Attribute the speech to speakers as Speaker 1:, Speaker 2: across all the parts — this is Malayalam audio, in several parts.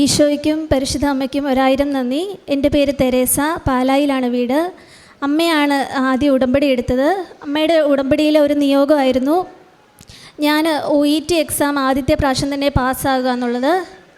Speaker 1: ഈശോയ്ക്കും പരിശുദ്ധ അമ്മയ്ക്കും ഒരായിരം നന്ദി. എന്റെ പേര് തെരേസ. പാലായിലാണ് വീട്. അമ്മയാണ് ആദ്യം ഉടമ്പടി എടുത്തത്. അമ്മയുടെ ഉടമ്പടിയിലെ ഒരു നിയോഗമായിരുന്നു ഞാൻ ഒ ഇ ടി എക്സാം ആദ്യത്തെ പ്രാവശ്യം തന്നെ പാസ്സാകുക എന്നുള്ളത്.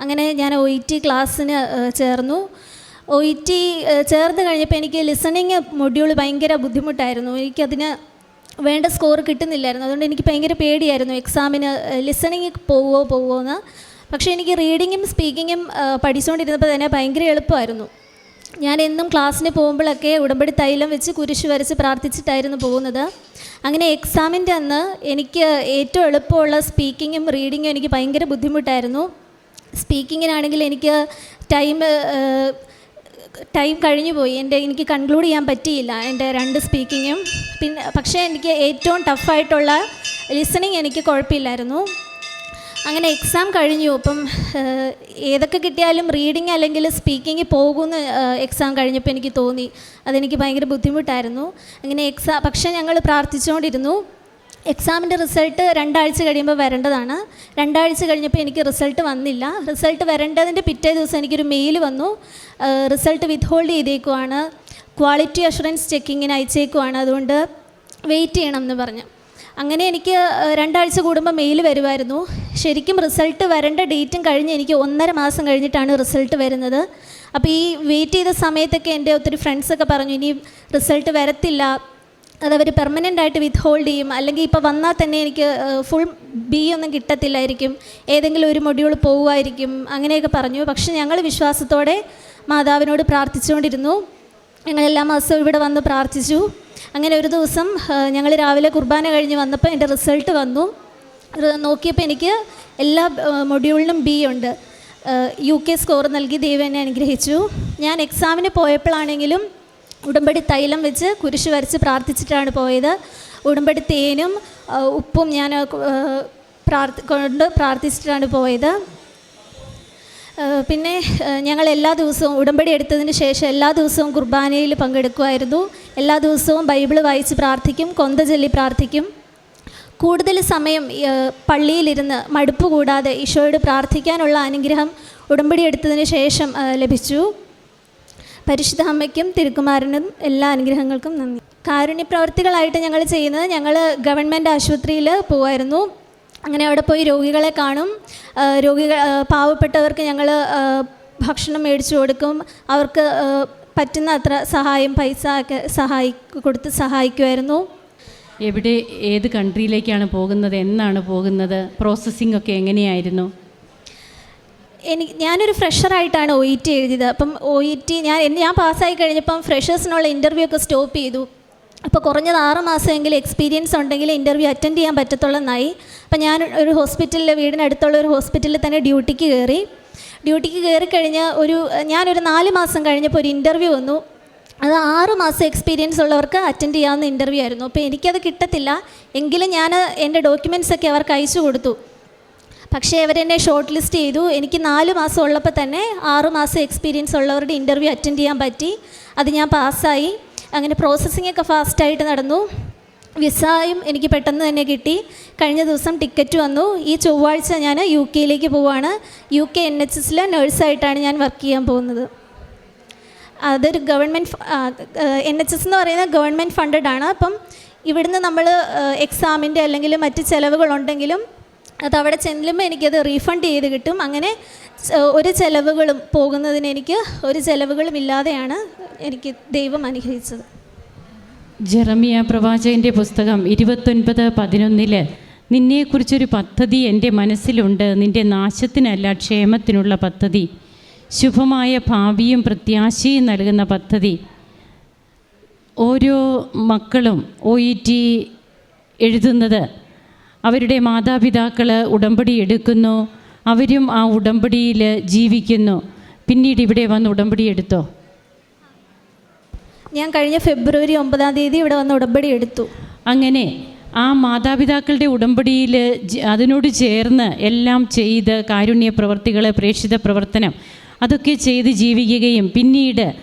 Speaker 1: അങ്ങനെ ഞാൻ ഒ ഇ ടി ക്ലാസ്സിന് ചേർന്നു. ഒ ഇ ടി ചേർന്ന് കഴിഞ്ഞപ്പോൾ എനിക്ക് ലിസണിങ് മൊഡ്യൂൾ ഭയങ്കര ബുദ്ധിമുട്ടായിരുന്നു. എനിക്കതിന് വേണ്ട സ്കോർ കിട്ടുന്നില്ലായിരുന്നു. അതുകൊണ്ട് എനിക്ക് ഭയങ്കര പേടിയായിരുന്നു. എക്സാമിന് ലിസണിങ് പോവോ പോവോ എന്ന് പക്ഷേ എനിക്ക് റീഡിങ്ങും സ്പീക്കിങ്ങും പഠിച്ചുകൊണ്ടിരുന്നപ്പോൾ തന്നെ ഭയങ്കര എളുപ്പമായിരുന്നു. ഞാൻ എന്നും ക്ലാസ്സിന് പോകുമ്പോഴൊക്കെ ഉടമ്പടി തൈലം വെച്ച് കുരിശ് വരച്ച് പ്രാർത്ഥിച്ചിട്ടായിരുന്നു പോകുന്നത്. അങ്ങനെ എക്സാമിന്റെ അന്ന് എനിക്ക് ഏറ്റവും എളുപ്പമുള്ള സ്പീക്കിങ്ങും റീഡിങ്ങും എനിക്ക് ഭയങ്കര ബുദ്ധിമുട്ടായിരുന്നു. സ്പീക്കിങ്ങിനാണെങ്കിൽ എനിക്ക് ടൈം ടൈം കഴിഞ്ഞു പോയി. എന്റെ എനിക്ക് കൺക്ലൂഡ് ചെയ്യാൻ പറ്റിയില്ല എന്റെ രണ്ട് സ്പീക്കിങ്ങും. പിന്നെ പക്ഷേ എനിക്ക് ഏറ്റവും ടഫായിട്ടുള്ള ലിസണിങ് എനിക്ക് കുഴപ്പമില്ലായിരുന്നു. അങ്ങനെ എക്സാം കഴിഞ്ഞു. അപ്പം ഏതൊക്കെ കിട്ടിയാലും റീഡിങ് അല്ലെങ്കിൽ സ്പീക്കിംഗ് പോകുമെന്ന് എക്സാം കഴിഞ്ഞപ്പോൾ എനിക്ക് തോന്നി. അതെനിക്ക് ഭയങ്കര ബുദ്ധിമുട്ടായിരുന്നു. അങ്ങനെ എക്സാം പക്ഷേ ഞങ്ങൾ പ്രാർത്ഥിച്ചുകൊണ്ടിരുന്നു. എക്സാമിന്റെ റിസൾട്ട് രണ്ടാഴ്ച കഴിയുമ്പോൾ വരേണ്ടതാണ്. രണ്ടാഴ്ച കഴിഞ്ഞപ്പോൾ എനിക്ക് റിസൾട്ട് വന്നില്ല. റിസൾട്ട് വരേണ്ടതിന്റെ പിറ്റേ ദിവസം എനിക്കൊരു മെയിൽ വന്നു. റിസൾട്ട് വിത്ത്ഹോൾഡ് ചെയ്തേക്കുവാണ്. ക്വാളിറ്റി അഷുറൻസ് ചെക്കിങ്ങിന് അയച്ചേക്കുവാണ്. അതുകൊണ്ട് വെയിറ്റ് ചെയ്യണം എന്ന് പറഞ്ഞു. അങ്ങനെ എനിക്ക് രണ്ടാഴ്ച കൂടുമ്പോൾ മെയിൽ വരുമായിരുന്നു. ശരിക്കും റിസൾട്ട് വരേണ്ട ഡേറ്റും കഴിഞ്ഞ് എനിക്ക് ഒന്നര മാസം കഴിഞ്ഞിട്ടാണ് റിസൾട്ട് വരുന്നത്. അപ്പോൾ ഈ വെയിറ്റ് ചെയ്ത സമയത്തൊക്കെ എന്റെ ഒത്തിരി ഫ്രണ്ട്സൊക്കെ പറഞ്ഞു ഇനി റിസൾട്ട് വരത്തില്ല. അതവർ പെർമനന്റ് ആയിട്ട് വിത്ത് ഹോൾഡ് ചെയ്യും. അല്ലെങ്കിൽ ഇപ്പോൾ വന്നാൽ തന്നെ എനിക്ക് ഫുൾ ബി ഒന്നും കിട്ടത്തില്ലായിരിക്കും. ഏതെങ്കിലും ഒരു മൊഡ്യൂൾ പോവുമായിരിക്കും. അങ്ങനെയൊക്കെ പറഞ്ഞു. പക്ഷെ ഞങ്ങൾ വിശ്വാസത്തോടെ മാതാവിനോട് പ്രാർത്ഥിച്ചുകൊണ്ടിരുന്നു. ഞങ്ങൾ എല്ലാ മാസവും ഇവിടെ വന്ന് പ്രാർത്ഥിച്ചു. അങ്ങനെ ഒരു ദിവസം ഞങ്ങൾ രാവിലെ കുർബാന കഴിഞ്ഞ് വന്നപ്പോൾ എന്റെ റിസൾട്ട് വന്നു. നോക്കിയപ്പോൾ എനിക്ക് എല്ലാ മൊഡ്യൂളിനും ബി ഉണ്ട്. യു കെ സ്കോർ നൽകി ദൈവം എന്നെ അനുഗ്രഹിച്ചു. ഞാൻ എക്സാമിന് പോയപ്പോഴാണെങ്കിലും ഉടമ്പടി തൈലം വെച്ച് കുരിശ് വരച്ച് പ്രാർത്ഥിച്ചിട്ടാണ് പോയത്. ഉടമ്പടി തേനും ഉപ്പും ഞാൻ പ്രാർത്ഥി കൊണ്ട് പ്രാർത്ഥിച്ചിട്ടാണ് പോയത്. പിന്നെ ഞങ്ങൾ എല്ലാ ദിവസവും ഉടമ്പടി എടുത്തതിന് ശേഷം എല്ലാ ദിവസവും കുർബാനയിൽ പങ്കെടുക്കുമായിരുന്നു. എല്ലാ ദിവസവും ബൈബിൾ വായിച്ച് പ്രാർത്ഥിക്കും കൊന്ത ചൊല്ലി പ്രാർത്ഥിക്കും. കൂടുതൽ സമയം പള്ളിയിലിരുന്ന് മടുപ്പ് കൂടാതെ ഈശോയോട് പ്രാർത്ഥിക്കാനുള്ള അനുഗ്രഹം ഉടമ്പടി എടുത്തതിന് ശേഷം ലഭിച്ചു. പരിശുദ്ധ അമ്മയ്ക്കും തിരുക്കുമാരനും എല്ലാ അനുഗ്രഹങ്ങൾക്കും നന്ദി. കാരുണ്യപ്രവർത്തികളായിട്ട് ഞങ്ങൾ ചെയ്യുന്നത് ഞങ്ങൾ ഗവൺമെന്റ് ആശുപത്രിയിൽ പോകുമായിരുന്നു അങ്ങനെ അവിടെ പോയി രോഗികളെ കാണും. രോഗികൾ പാവപ്പെട്ടവർക്ക് ഞങ്ങൾ ഭക്ഷണം മേടിച്ചു കൊടുക്കും. അവർക്ക് പറ്റുന്ന അത്ര സഹായം പൈസ ഒക്കെ സഹായി കൊടുത്ത് സഹായിക്കുമായിരുന്നു.
Speaker 2: എവിടെ ഏത് കൺട്രിയിലേക്കാണ് പോകുന്നത് എന്നാണ് പോകുന്നത് പ്രോസസ്സിംഗ് ഒക്കെ എങ്ങനെയായിരുന്നു?
Speaker 1: എനിക്ക് ഞാനൊരു ഫ്രഷറായിട്ടാണ് ഒ ഇ ടി എഴുതിയത്. അപ്പം ഒ ഇ ടി ഞാൻ ഞാൻ പാസ്സായി കഴിഞ്ഞപ്പം ഫ്രഷേഴ്സിനുള്ള ഇന്റർവ്യൂ ഒക്കെ സ്റ്റോപ്പ് ചെയ്തു. അപ്പോൾ കുറഞ്ഞത് ആറ് മാസമെങ്കിലും എക്സ്പീരിയൻസ് ഉണ്ടെങ്കിൽ ഇന്റർവ്യൂ അറ്റൻഡ് ചെയ്യാൻ പറ്റത്തുള്ളെന്നായി. അപ്പം ഞാൻ ഒരു ഹോസ്പിറ്റലിൽ വീടിനടുത്തുള്ള ഒരു ഹോസ്പിറ്റലിൽ തന്നെ ഡ്യൂട്ടിക്ക് കയറി. ഡ്യൂട്ടിക്ക് കയറി കഴിഞ്ഞ് ഒരു ഞാനൊരു നാല് മാസം കഴിഞ്ഞപ്പോൾ ഒരു ഇന്റർവ്യൂ വന്നു. അത് ആറ് മാസം എക്സ്പീരിയൻസ് ഉള്ളവർക്ക് അറ്റൻഡ് ചെയ്യാവുന്ന ഇന്റർവ്യൂ ആയിരുന്നു. അപ്പോൾ എനിക്കത് കിട്ടത്തില്ല. എങ്കിലും ഞാൻ എന്റെ ഡോക്യുമെന്റ്സ് ഒക്കെ അവർക്ക് അയച്ചു കൊടുത്തു. പക്ഷേ അവരെന്നെ ഷോർട്ട് ലിസ്റ്റ് ചെയ്തു. എനിക്ക് നാല് മാസം ഉള്ളപ്പോൾ തന്നെ ആറ് മാസം എക്സ്പീരിയൻസ് ഉള്ളവരുടെ ഇന്റർവ്യൂ അറ്റൻഡ് ചെയ്യാൻ പറ്റി. അത് ഞാൻ പാസ്സായി. അങ്ങനെ പ്രോസസ്സിംഗ് ഒക്കെ ഫാസ്റ്റായിട്ട് നടന്നു. വിസയും എനിക്ക് പെട്ടെന്ന് തന്നെ കിട്ടി. കഴിഞ്ഞ ദിവസം ടിക്കറ്റ് വന്നു. ഈ ചൊവ്വാഴ്ച ഞാൻ യു കെയിലേക്ക് പോവുകയാണ് യു കെ എൻ എച്ച് എസിലെ നേഴ്സായിട്ടാണ് ഞാൻ വർക്ക് ചെയ്യാൻ പോകുന്നത്. അതൊരു ഗവൺമെന്റ് എൻ എച്ച് എസ് എന്ന് പറയുന്നത് ഗവൺമെന്റ് ഫണ്ടഡ് ആണ്. അപ്പം ഇവിടുന്ന് നമ്മൾ എക്സാമിന്റെ അല്ലെങ്കിൽ മറ്റ് ചിലവുകളുണ്ടെങ്കിലും അത് അവിടെ ചെല്ലുമ്പോൾ എനിക്കത് റീഫണ്ട് ചെയ്ത് കിട്ടും. അങ്ങനെ ഒരു ചിലവുകളും പോകുന്നതിന് എനിക്ക് ഒരു ചിലവുകളും ഇല്ലാതെയാണ് എനിക്ക് ദൈവം അനുഗ്രഹിച്ചത്.
Speaker 2: ജെറമിയ പ്രവാചകന്റെ പുസ്തകം ഇരുപത്തൊൻപത് പതിനൊന്നിൽ നിന്നെക്കുറിച്ചൊരു പദ്ധതി എന്റെ മനസ്സിലുണ്ട്. നിന്റെ നാശത്തിനല്ല ക്ഷേമത്തിനുള്ള പദ്ധതി. ശുഭമായ ഭാവിയും പ്രത്യാശയും നൽകുന്ന പദ്ധതി. ഓരോ മക്കളും ഒ ഇ ടി എഴുതുന്നത് അവരുടെ മാതാപിതാക്കൾ ഉടമ്പടി എടുക്കുന്നു. അവരും ആ ഉടമ്പടിയിൽ ജീവിക്കുന്നു. പിന്നീട് ഇവിടെ വന്ന് ഉടമ്പടി എടുത്തോ?
Speaker 1: ഞാൻ കഴിഞ്ഞ ഫെബ്രുവരി ഒമ്പതാം തീയതി ഇവിടെ വന്ന് ഉടമ്പടി എടുത്തു.
Speaker 2: അങ്ങനെ ആ മാതാപിതാക്കളുടെ ഉടമ്പടിയിൽ അതിനോട് ചേർന്ന് എല്ലാം ചെയ്ത് കാരുണ്യ പ്രവർത്തികൾ പ്രേക്ഷിത പ്രവർത്തനം അതൊക്കെ ചെയ്ത് ജീവിക്കുകയും പിന്നീട്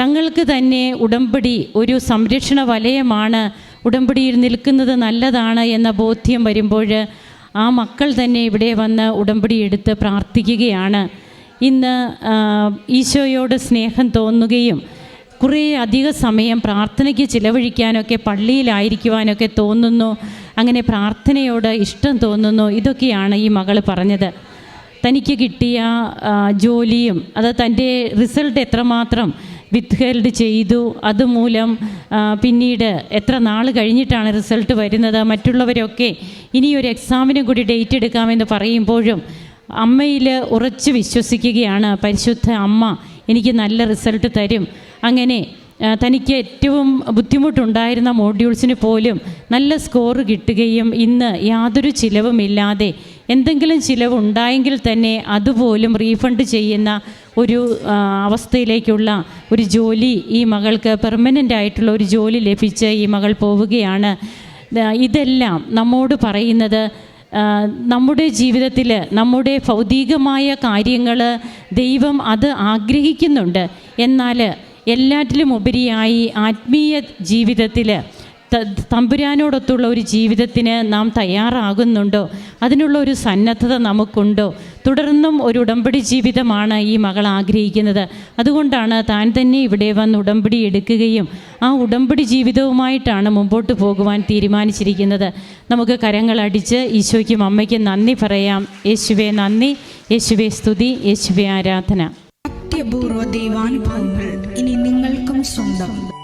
Speaker 2: തങ്ങൾക്ക് തന്നെ ഉടമ്പടി ഒരു സംരക്ഷണ വലയമാണ് ഉടമ്പടിയിൽ നിൽക്കുന്നത് നല്ലതാണ് എന്ന ബോധ്യം വരുമ്പോൾ ആ മക്കൾ തന്നെ ഇവിടെ വന്ന് ഉടമ്പടി എടുത്ത് പ്രാർത്ഥിക്കുകയാണ്. ഇന്ന് ഈശോയോട് സ്നേഹം തോന്നുകയും കുറേ അധിക സമയം പ്രാർത്ഥനയ്ക്ക് ചിലവഴിക്കാനൊക്കെ പള്ളിയിലായിരിക്കുവാനൊക്കെ തോന്നുന്നു. അങ്ങനെ പ്രാർത്ഥനയോട് ഇഷ്ടം തോന്നുന്നു. ഇതൊക്കെയാണ് ഈ മകൾ പറഞ്ഞത്. തനിക്ക് കിട്ടിയ ജോലിയും അത് തന്റെ റിസൾട്ട് എത്രമാത്രം വിത്ത്ഹെൽഡ് ചെയ്തു അതുമൂലം പിന്നീട് എത്ര നാൾ കഴിഞ്ഞിട്ടാണ് റിസൾട്ട് വരുന്നത് മറ്റുള്ളവരൊക്കെ ഇനി ഒരു എക്സാമിനും കൂടി ഡേറ്റ് എടുക്കാമെന്ന് പറയുമ്പോഴും അമ്മയിൽ ഉറച്ചു വിശ്വസിക്കുകയാണ് പരിശുദ്ധ അമ്മ എനിക്ക് നല്ല റിസൾട്ട് തരും. അങ്ങനെ തനിക്ക് ഏറ്റവും ബുദ്ധിമുട്ടുണ്ടായിരുന്ന മോഡ്യൂൾസിന് പോലും നല്ല സ്കോർ കിട്ടുകയും ഇന്ന് യാതൊരു ചിലവുമില്ലാതെ എന്തെങ്കിലും ചിലവുണ്ടായെങ്കിൽ തന്നെ അതുപോലും റീഫണ്ട് ചെയ്യുന്ന ഒരു അവസ്ഥയിലേക്കുള്ള ഒരു ജോലി ഈ മകൾക്ക് പെർമനന്റ് ആയിട്ടുള്ള ഒരു ജോലി ലഭിച്ച് ഈ മകൾ പോവുകയാണ്. ഇതെല്ലാം നമ്മോട് പറയുന്നത് നമ്മുടെ ജീവിതത്തിൽ നമ്മുടെ ഭൗതികമായ കാര്യങ്ങൾ ദൈവം അത് ആഗ്രഹിക്കുന്നുണ്ട്. എന്നാൽ എല്ലാറ്റിലും ഉപരിയായി ആത്മീയ ജീവിതത്തിൽ തമ്പുരാനോടൊത്തുള്ള ഒരു ജീവിതത്തിന് നാം തയ്യാറാകുന്നുണ്ടോ? അതിനുള്ള ഒരു സന്നദ്ധത നമുക്കുണ്ടോ? തുടർന്നും ഒരു ഉടമ്പടി ജീവിതമാണ് ഈ മകൾ ആഗ്രഹിക്കുന്നത്. അതുകൊണ്ടാണ് താൻ തന്നെ ഇവിടെ വന്ന് ഉടമ്പടി എടുക്കുകയും ആ ഉടമ്പടി ജീവിതവുമായിട്ടാണ് മുമ്പോട്ട് പോകുവാൻ തീരുമാനിച്ചിരിക്കുന്നത്. നമുക്ക് കരങ്ങളടിച്ച് ഈശോയ്ക്കും അമ്മയ്ക്കും നന്ദി പറയാം. യേശുവെ നന്ദി യേശുവെ സ്തുതി യേശുവെ ആരാധന.
Speaker 3: അത്യപൂർവ ദൈവാനുഭവങ്ങൾ ഇനി നിങ്ങൾക്കും സ്വന്തം.